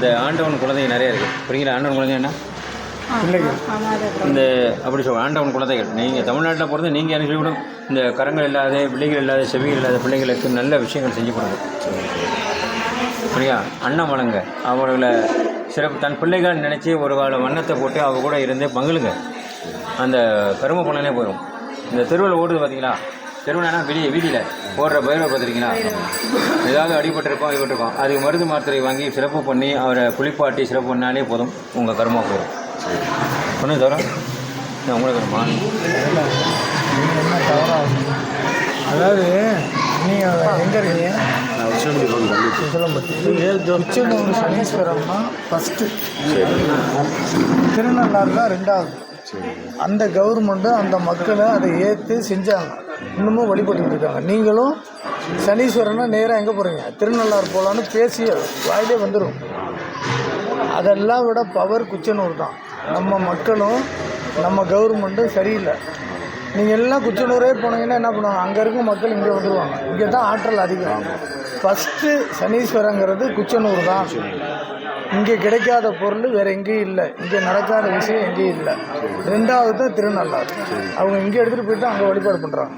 இந்த ஆண்டவன் குழந்தைங்க நிறைய இருக்குது புரியுங்களா ஆண்டவன் குழந்தை என்ன? பிள்ளைகள். இந்த அப்படி சொல்ல ஆண்டவன் குழந்தைகள். நீங்கள் தமிழ்நாட்டில் பிறந்து நீங்கள் எனக்கு சொல்லிவிடும் இந்த கரங்கள் இல்லாத பிள்ளைகள் இல்லாத செவிகள் இல்லாத பிள்ளைகளுக்கு நல்ல விஷயங்கள் செஞ்சு கொடுங்க. புரியா அண்ணன் வளங்க அவர்களை சிறப்பு தன் பிள்ளைகள் நினச்சி ஒரு கால வண்ணத்தை போட்டு அவ கூட இருந்து பங்குலுங்க அந்த கரும பண்ணலே போயிடும் இந்த தெருவில் ஓடுது பார்த்தீங்களா தெருவுனா வெளியே வீதியில் ஓடுற பயிரை பார்த்துருக்கீங்களா? ஏதாவது அடிபட்டிருக்கோம் அடிபட்டிருக்கோம் அதுக்கு மருந்து மாத்திரை வாங்கி சிறப்பு பண்ணி அவரை குளிப்பாட்டி சிறப்பு பண்ணாலே போதும். உங்கள் கருமா போயிடும் ஒன்று தவிர உங்களுக்கு வருமா அதாவது நீங்கள் எங்கே இருக்கீங்க? உச்சமூர் சனீஸ்வரம் சனீஸ்வரம்னா ஃபஸ்ட்டு திருநள்ளாறு தான் ரெண்டாவது. அந்த கவர்மெண்ட்டு அந்த மக்களை அதை ஏற்று செஞ்சாங்க. இன்னமும் வழிபட்டுக்கிட்டு இருக்காங்க நீங்களும் சனீஸ்வரனை நேராக எங்கே போகிறீங்க திருநள்ளாறு போகலான்னு பேசி வாயிலே வந்துடும் அதெல்லாம் விட பவர் குச்சனூர் தான். நம்ம மக்களும் நம்ம கவர்மெண்ட்டும் சரியில்லை. நீங்கள் எல்லாம் குச்சனூரே போனீங்கன்னா என்ன பண்ணுவாங்க? அங்கே இருக்க மக்கள் இங்கே வந்துடுவாங்க இங்கே தான் ஆற்றல் அதிகம். ஃபஸ்ட்டு சனீஸ்வரங்கிறது குச்சனூர் தான். இங்கே கிடைக்காத பொருள் வேறு எங்கேயும் இல்லை. இங்கே நடக்காத விஷயம் எங்கேயும் இல்லை. ரெண்டாவது தான் திருநள்ளாறு. அவங்க இங்கே எடுத்துகிட்டு போயிட்டு அங்கே வழிபாடு பண்ணுறாங்க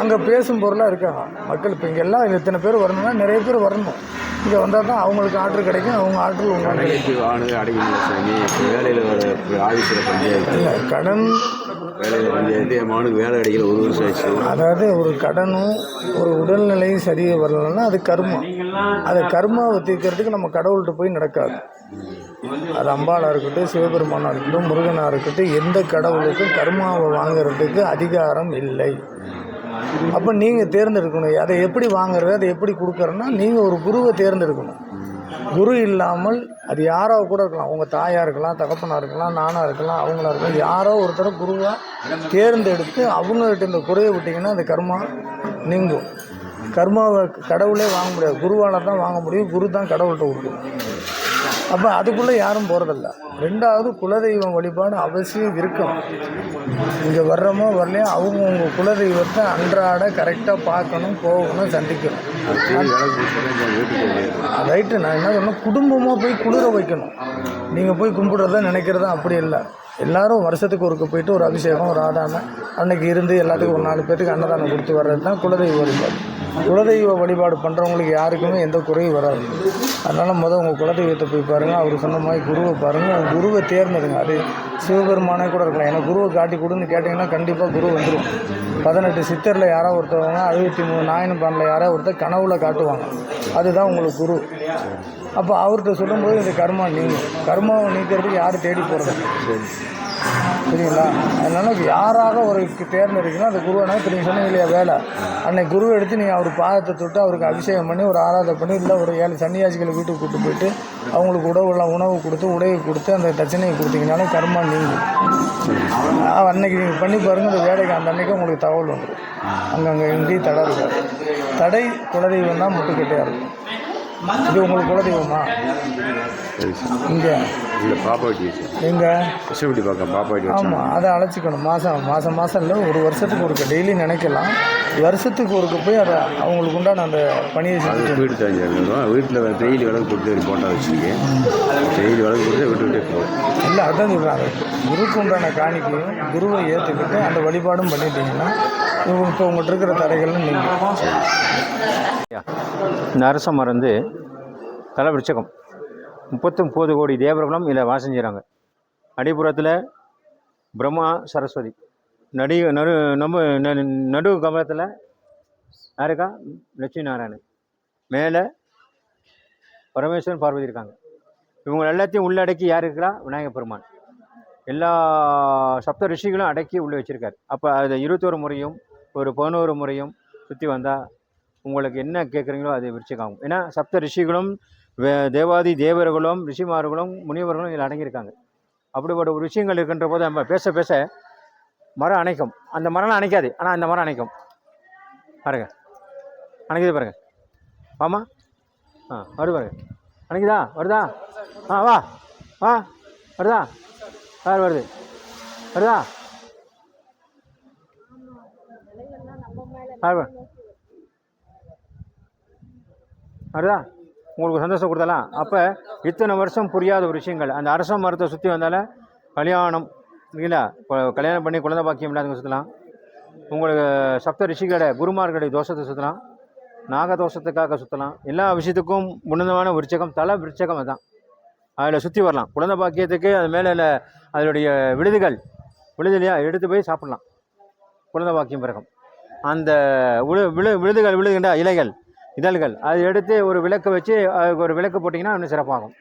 அங்கே பேசும் பொருளாக இருக்காங்க மக்கள். இப்போ இங்கெல்லாம் இத்தனை பேர் வரணும்னா நிறைய பேர் வரணும். இங்கே வந்தால் தான் அவங்களுக்கு ஆர்டர் கிடைக்கும் அவங்க ஆர்டர் உங்களுக்கு ஆனது அடைக்கணும் சாமி. வேலையில் வர ஆஃபீஸில் பஞ்சாயத்து இல்லை கடன் வேலையில் பஞ்சாயத்து என் மகனுக்கு வேலை கிடைக்கல ஒரு வருஷம் ஆச்சு அதாவது ஒரு கடனும் ஒரு உடல்நிலையும் சரியாக வரலன்னா அது கர்மா. அதை கர்மாவை தீர்க்கறதுக்கு நம்ம கடவுள்கிட்ட போய் நடக்காது. அது அம்பாளாக இருக்கட்டும் சிவபெருமானாக இருக்கட்டும் முருகனாக இருக்கட்டும் எந்த கடவுளுக்கும் கர்மாவை வாங்குறதுக்கு அதிகாரம் இல்லை. அப்போ நீங்கள் தேர்ந்தெடுக்கணும். அதை எப்படி வாங்குறது அதை எப்படி கொடுக்கறதுனா நீங்கள் ஒரு குருவை தேர்ந்தெடுக்கணும். குரு இல்லாமல் அது யாரோ கூட இருக்கலாம். உங்கள் தாயாக இருக்கலாம் தகப்பனாக இருக்கலாம் நானாக இருக்கலாம் அவங்களா இருக்கலாம் யாரோ ஒருத்தரை குருவாக தேர்ந்தெடுத்து அவங்கள்ட்ட இந்த குறையை விட்டிங்கன்னா அந்த கர்மா நீங்கும். கர்மாவை கடவுளே வாங்க முடியாது. குருவால் தான் வாங்க முடியும். குரு தான் கடவுள்கிட்ட கொடுக்கணும். அப்போ அதுக்குள்ளே யாரும் போகிறதில்ல ரெண்டாவது குலதெய்வம் வழிபாடு அவசியம் இருக்கும். இங்கே வர்றோமோ வரலையோ அவங்கவுங்க குலதெய்வத்தை அன்றாட கரெக்டாக பார்க்கணும் போகணும் சந்திக்கணும். ரைட்டு நான் என்ன சொன்னேன்? குடும்பமாக போய் குளிர வைக்கணும். நீங்கள் போய் கும்பிட்றத நினைக்கிறதா? அப்படி இல்லை. எல்லாரும் வருஷத்துக்கு ஒருக்க போயிட்டு ஒரு அபிஷேகம் ஒரு ஆதானம் அன்னைக்கு இருந்து எல்லாத்துக்கும் ஒரு நாலு பேர்த்துக்கு அன்னதானம் கொடுத்து வர்றது தான் குலதெய்வ வழிபாடு. குலதெய்வ வழிபாடு பண்ணுறவங்களுக்கு யாருக்குமே எந்த குறையும் வராது. அதனால் முதல் உங்கள் குலதெய்வத்தை போய் பாருங்கள் அவர் சொன்ன மாதிரி குருவை பாருங்கள் குருவை தேர்ந்தெடுங்க. அது சிவபெருமானே கூட இருக்கலாம். எனக்கு குருவை காட்டி கொடுன்னு கேட்டிங்கன்னா கண்டிப்பாக குரு வந்துடும் பதினெட்டு சித்தரில் யாரோ ஒருத்தவங்க அறுபத்தி மூணு நாயன் யாராவது யாரோ ஒருத்தர் கனவுல காட்டுவாங்க. அதுதான் உங்களுக்கு குரு. அப்போ அவர்கிட்ட சொல்லும்போது இந்த கர்மா நீங்கும். கர்மாவை நீக்கிறதுக்கு யார் தேடி போகிறது சரிங்களா? அதனால் யாராக ஒரு தேர்ந்தெடுக்கணும் அந்த குருவானா இப்போ நீங்கள் சொன்னீங்க இல்லையா வேலை. அன்னைக்கு குருவை எடுத்து நீங்கள் அவர் பாதத்தை தொட்டு அவருக்கு அபிஷேகம் பண்ணி ஒரு ஆராதனை பண்ணி இல்லை ஒரு ஏழு சன்னியாசிகளை வீட்டுக்கு கூப்பிட்டு போயிட்டு அவங்களுக்கு உணவு உணவு கொடுத்து உடையை கொடுத்து அந்த தட்சணையை கொடுத்தீங்கனாலும் கர்மா நீங்கும். அன்னைக்கு நீங்கள் பண்ணி பாருங்கள் அந்த வேலைக்கு அந்த அன்னைக்கு உங்களுக்கு தகவல் வந்துடும். அங்கங்கே எங்கேயும் தடை இருக்காது. தடை குலதெய்வம் தான் முட்டுக்கட்டையாக இருக்கும். இது உங்களுக்கு குலதெய்வமா? இங்கே. இல்லை பாப்பா வீட்டு வச்சு. எங்கே? கஷ்டப்பட்டு பார்க்க பாப்பா வீட்டு வச்சு. ஆமாம் அதை அழைச்சிக்கணும். மாதம் மாதம் மாதம் இல்லை ஒரு வருஷத்துக்கு ஒருக்க டெய்லி நினைக்கலாம். வருஷத்துக்கு ஒருக்க போய் அதை அவங்களுக்கு உண்டான அந்த பணியை செஞ்சு வீடு தஞ்சாயிரம் வீட்டில் டெய்லி விளக்கு கொடுத்து போட்டால் வச்சுருக்கேன் டெய்லி விளக்கு கொடுத்து விட்டு விட்டே போகும். இல்லை அதான் சொல்கிறாங்க குருக்கு உண்டான காணிக்கையும் குருவை ஏற்றுக்கிட்டு அந்த வழிபாடும் பண்ணிட்டீங்கன்னா இவங்க இப்போ உங்கள்கிட்ட இருக்கிற தடைகள்லாம் நீங்கள் இந்த அரச மரம் வந்து முப்பத்தொம்போது கோடி தேவர்களும் இதில் வாசம் செய்கிறாங்க அடிப்புறத்தில் பிரம்மா சரஸ்வதி. நடி நடு நம்ம ந- நடு கமலத்தில் யாருக்கா? லட்சுமி நாராயணன் மேலே பரமேஸ்வரன் பார்வதி இருக்காங்க. இவங்க எல்லாத்தையும் உள்ளடக்கி யார் இருக்கிறா? விநாயகப் பெருமான். எல்லா சப்த ரிஷிகளும் அடக்கி உள்ளே வச்சுருக்காரு. அப்போ அது இருபத்தோரு முறையும் ஒரு பதினோரு முறையும் சுற்றி வந்தால் உங்களுக்கு என்ன கேட்குறீங்களோ அது விருச்சிகாகும் ஏன்னா சப்த ரிஷிகளும் வே- தேவாதி தேவர்களும் ரிஷிமார்களும் முனிவர்களும் இதில் அடங்கியிருக்காங்க. அப்படிப்பட்ட ஒரு விஷயங்கள் இருக்கின்ற போது நம்ம பேச பேச மரம் அணைக்கும். அந்த மரம்லாம் அணைக்காது. ஆனால் அந்த மரம் அணைக்கும். பாருங்க. அணைக்குது பாருங்க. ஆமா ஆ வருது பாருங்க. அணைக்குதா? வருதா? ஆ வா. வா. வருதா? யார் வருது வருதா யார் வருதா உங்களுக்கு சந்தோஷம் கொடுத்தலாம். அப்போ இத்தனை வருஷம் புரியாத ஒரு விஷயங்கள். அந்த அரச மரத்தை சுற்றி வந்தால கல்யாணம் இல்லைங்களா? இப்போ கல்யாணம் பண்ணி குழந்தை பாக்கியம் இல்லாதவங்க சுற்றலாம் உங்களுக்கு சப்த ரிஷிகளோட குருமார்களுடைய தோஷத்தை சுற்றலாம் நாக தோஷத்துக்காக சுற்றலாம் எல்லா விஷயத்துக்கும் உன்னதமான விருச்சகம் தலை விருச்சகம் அதுதான். அதில் சுற்றி வரலாம். குழந்தை பாக்கியத்துக்கு அது மேலே அதனுடைய விழுதுகள் விழுதுலையா எடுத்து போய் சாப்பிட்லாம். குழந்தை பாக்கியம் பிறகும் அந்த விழு விழு விழுதுகள் விழுதுகின்ற இலைகள் இதழ்கள் அதை எடுத்து ஒரு விளக்கு வச்சு அதுக்கு ஒரு விளக்கு போட்டிங்கன்னா இன்னும் சிறப்பாகும்.